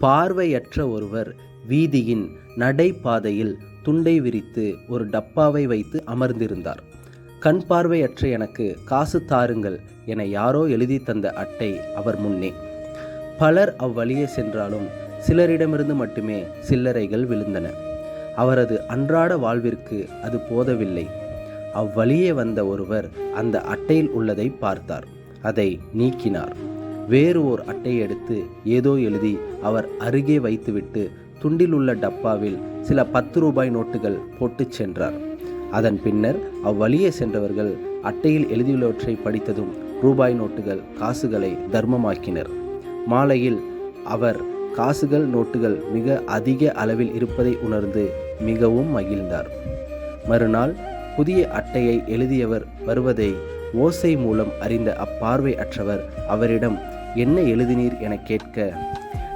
பார்வையற்ற ஒருவர் வீதியின் நடைபாதையில் துண்டை விரித்து ஒரு டப்பாவை வைத்து அமர்ந்திருந்தார். கண் பார்வையற்ற எனக்கு காசு தாருங்கள் என யாரோ எழுதி தந்த அட்டை அவர் முன்னே. பலர் அவ்வழியே சென்றாலும் சிலரிடமிருந்து மட்டுமே சில்லறைகள் விழுந்தன. அவரது அன்றாட வாழ்விற்கு அது போதவில்லை. அவ்வழியே வந்த ஒருவர் அந்த அட்டையில் உள்ளதை பார்த்தார். அதை நீக்கினார். வேறு ஓர் அட்டையை எடுத்து ஏதோ எழுதி அவர் அருகே வைத்துவிட்டு துண்டில் உள்ள டப்பாவில் சில பத்து ரூபாய் நோட்டுகள் போட்டுச் சென்றார். அதன் பின்னர் அவ்வழியே சென்றவர்கள் அட்டையில் எழுதியுள்ளவற்றை படித்ததும் ரூபாய் நோட்டுகள் காசுகளை தர்மமாக்கினர். மாலையில் அவர் காசுகள் நோட்டுகள் மிக அதிக அளவில் இருப்பதை உணர்ந்து மிகவும் மகிழ்ந்தார். மறுநாள் புதிய அட்டையை எழுதியவர் வருவதை ஓசை மூலம் அறிந்த அப்பார்வை அற்றவர் அவரிடம் என்ன எழுதினீர் என கேட்க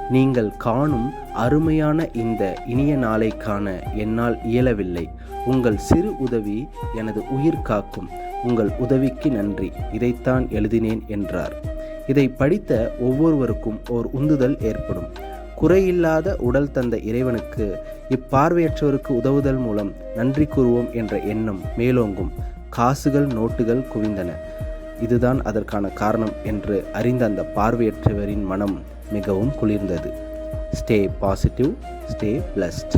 நீங்கள் காணும் அருமையான இந்த இனிய நாளை காண என்னால் இயலவில்லை. உங்கள் சிறு உதவி எனது உயிர் காக்கும். உங்கள் உதவிக்கு நன்றி. இதைத்தான் எழுதினேன் என்றார். இதை படித்த ஒவ்வொருவருக்கும் ஓர் உந்துதல் ஏற்படும். குறையில்லாத உடல் தந்த இறைவனுக்கு இப்பார்வையற்றோருக்கு உதவுதல் மூலம் நன்றி கூறுவோம் என்ற எண்ணம் மேலோங்கும். காசுகள் நோட்டுகள் குவிந்தன. இதுதான் அதற்கான காரணம் என்று அறிந்த அந்த பார்வையற்றவரின் மனம் மிகவும் குளிர்ந்தது. Stay positive stay blessed